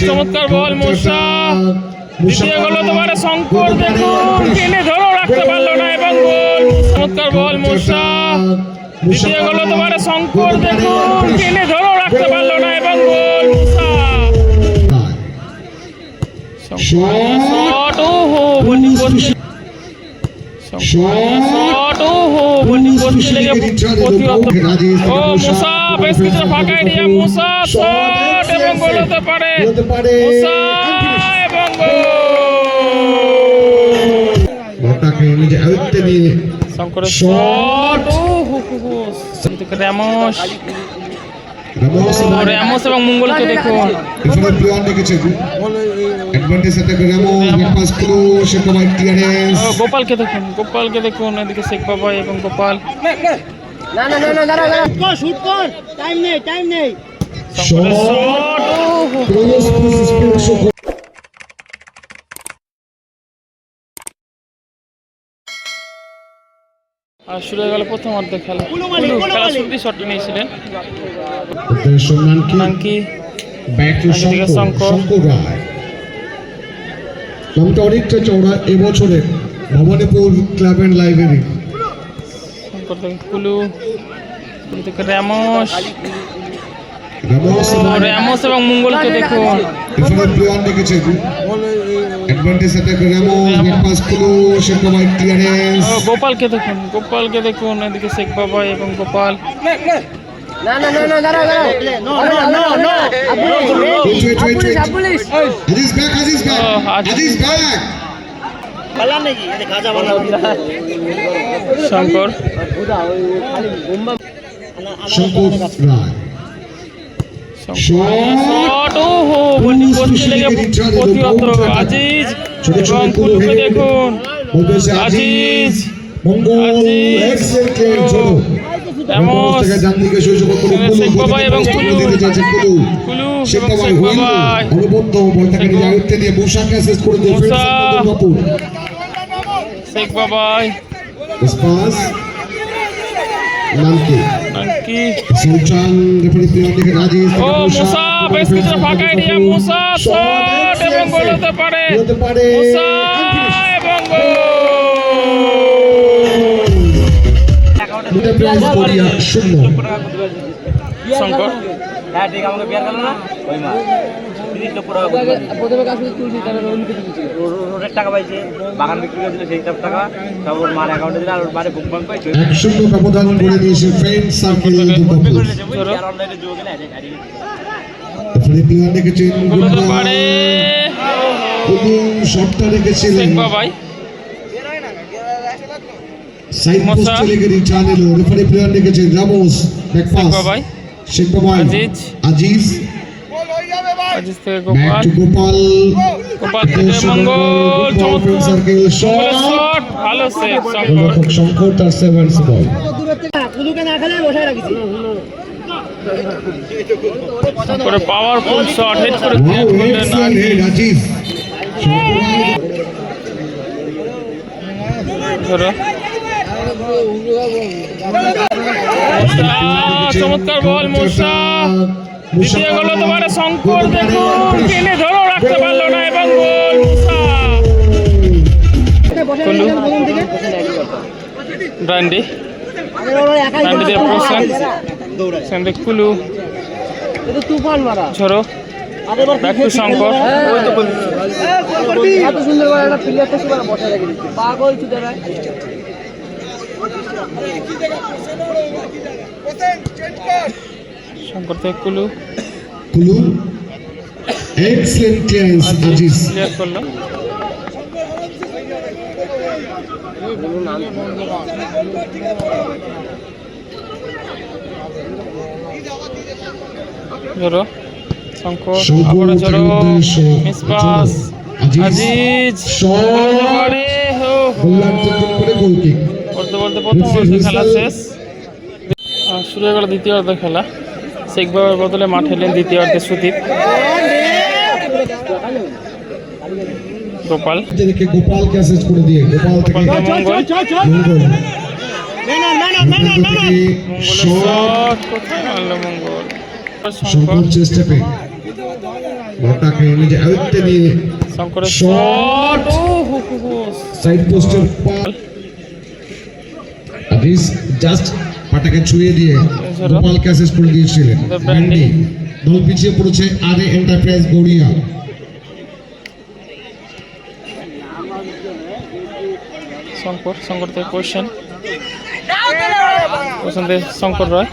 চমৎকার বল মোসা দ্বিতীয় গোল হতে পারে শঙ্কর দেখুন টেনে ধরেও রাখতে পারল না এবং গোল। চমৎকার বল মোসা দ্বিতীয় গোল হতে পারে শঙ্কর দেখুন টেনে ধরেও রাখতে পারল না এবং গোল মুসা শট ও হো বন্ডি করতে শট ও হো বন্ডি করতে লেগে প্রতিহত ও মুসা বেশ কিছু ফাঁকা এরিয়া মুসা শট এবং গোল হতে পারে। মুসা এবং গোল. শট। র্যামোস র্যামোস মঙ্গলকে দেখুন। এখানে প্লেয়ার অ্যাডভান্টেজ গোপালকে দেখুন গোপালকে দেখুন এদিকে শেখ বাবাই এবং গোপাল। না না না না দাঁড়া দাঁড়া। কর শুট কর। টাইম নেই টাইম নেই। আর শুরু হয়ে গেল প্রথম খেলা। শটটি নিয়েছিলেন। শঙ্কর রায়। নামটা অনেকটা চওড়া এবছরে Bhawanipur club and library. Shankar থেকে কুলু এদিকে র্যামোস রামোস ও, র্যামোস এবং মঙ্গলকে দেখুন এখানে প্লেয়ার রেখেছে advantage attack Ramos back pass ক্লো সে কমাই টিআরএস ও, গোপালকে দেখুন গোপালকে দেখুন এদিকে শেখ বাবাই এবং গোপাল না না না না দাঁড়া দাঁড়া no no no wait, wait. আবুলিশ Aziz back, Aziz back. Oh, Aziz. Shankar. Aziz এবং কুলুকে দেখুন। আজিজ এবং শেখ বাবাই শেখ হুইল বাবাই অনবদ্য বলটাকে শেখ নিজে বাবাই। আয়ত্তে নিয়ে মুসাকে অ্যাসেস করে দিয়ে মুসা। ফেরত বাপুর শেখ বাবাই পাস নামকি সুলতান রেফারি প্লেয়ার দিকে রাজিজ ও মুসা বেশ কিছু ফাঁকা এরিয়া মুসা শট এবং গোল হতে পারে মুসা এবং গোল শূন্য শঙ্কর হ্যাঁ ঠিক আমাকে বিয়ার গেল না ওই মা তিরিশ লক্ষ টাকা প্রথমে কাজ তুলছি তারপর রোহিণীকে দিয়েছি রোডের টাকা পাইছে বাগান বিক্রি করেছিল সেই সব টাকা সব ওর মার অ্যাকাউন্টে দিলে আর ওর মারে বুক বাং পাইছে শূন্য ব্যবধান করে দিয়েছে ফ্রেন্ড সার্কেল দুর্গাপুর অনলাইনে যোগ না প্লেয়ার রেখেছেন গোল হতে পারে কুলুম শটটা রেখেছিলেন শেখ সাইড মোসা। পোস্টে লেগে রিটার্ন এলো। রেফারি প্লেয়ার রেখেছেন Ramos back pass Sheikh Babai. Aziz. Aziz Aziz থেকে গোপাল। গোপাল। থেকে মঙ্গল। শট শট ভালো সেভ শঙ্কর তার সেভেন্স বল কুলুকে না খেলে বসায় রাখিছি শঙ্করের পাওয়ারফুল শট হেড করে ধরো। চমৎকার বল মোসা দ্বিতীয় গোল হতে পারে শঙ্কর দেখুন টেনে ধরেও রাখতে পারল না এবং গোল ডান্ডি ডান্ডি। দিয়ে প্রসেন সেন্ডে কুলু। তুফান মারা ঝরো। Back to Shankar. এত সুন্দর করে একটা প্লেয়ারটা সবার বসায় রেখে দিচ্ছে। পাগল চুদে শঙ্কর থেকে কুলু। কুলু। এক্সেলেন্ট ক্লিয়ারেন্স আজিজ ক্লিয়ার করল। ঝরো শঙ্কর শঙ্কর আবারও ঝরো উদ্দেশ্য মিস পাস আজিজ শট। হো। বলতে বলতে প্রথম খেলা শেষ। আর শুরু হয়ে গেল দ্বিতীয় অর্ধে খেলা। শেখ বাবার বদলে মাঠে এলেন দ্বিতীয় অর্ধে সুদীপ। গোপাল। এদেরকে গোপালকে অ্যাসেস করে দিয়ে গোপাল থেকে মঙ্গল। শঙ্কর। চেষ্টা পেয়ে। নিজে আয়ত্তে নিয়ে শট! সাইড পোস্টের জাস্ট পাটাকে ছুঁয়ে দিয়ে গোপালকে অ্যাসিস্ট করে দিয়েছিলেন। ব্যান্ডি দল পিছিয়ে পড়েছে আরে এন্টারপ্রাইজ গড়িয়া। শঙ্কর শঙ্কর থেকে কোয়েশ্চেন কোয়েশ্চেন থেকে শঙ্কর রয়।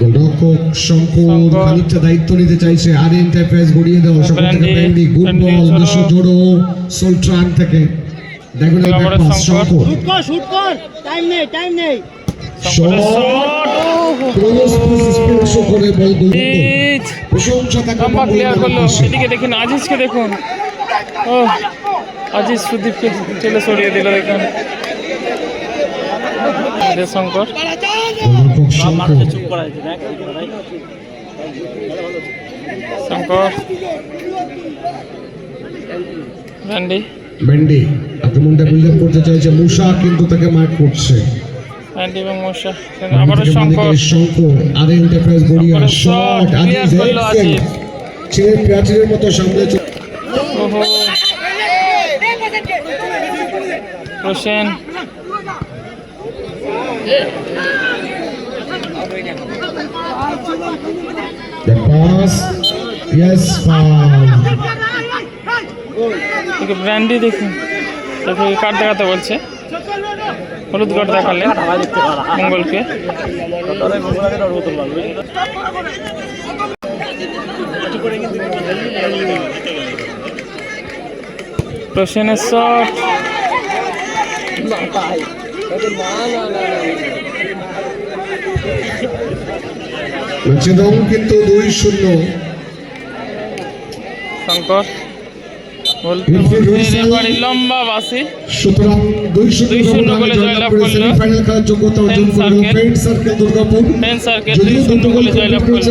গোলরক্ষক শঙ্কর শঙ্কর। খানিকটা দায়িত্ব নিতে চাইছে। আর এন্টারপ্রাইজ গড়িয়ে দেওয়া। সেখান থেকে ব্যান্ডি গুড বল বিশ্ব জোড়ো সোলট্রান থেকে। কর টাইম নেই টাইম নেই। দেখুন আজিজকে দেখুন। ও আজিজ সুদীপকে ঠেলে সরিয়ে দিল দেখুন শঙ্কর। শঙ্কর। চুপ ব্যান্ডি আক্রমণটা বিল্ড আপ করতে চাইছে মুসা কিন্তু তাকে মার্ক করছে। এবং আবারও শঙ্কর শঙ্কর আর এন্টারপ্রাইজ গড়িয়া শঙ্করের শট আজিজ ছেলে প্রাচীরের মতো সামনে চলে ওহো। রোশেন। The pass. Yes, foul. ব্র্যান্ডি দেখুন তারপরে কার্ড দেখাতে বলছে। হলুদ কার্ড দেখালেন পারা মঙ্গলকে শট কিন্তু দুই শূন্য। শঙ্কর বলতে Midfield বলতে whistle. রেফারি লম্বা বাসি। সুতরাং দুই শূন্য গোলে জয়লাভ জয়লাভ করে করল। সেমিফাইনাল খেলার যোগ্যতা অর্জন করল friend circle Durgapur. Friend circle দুই শূন্য গোল জয়লাভ করল।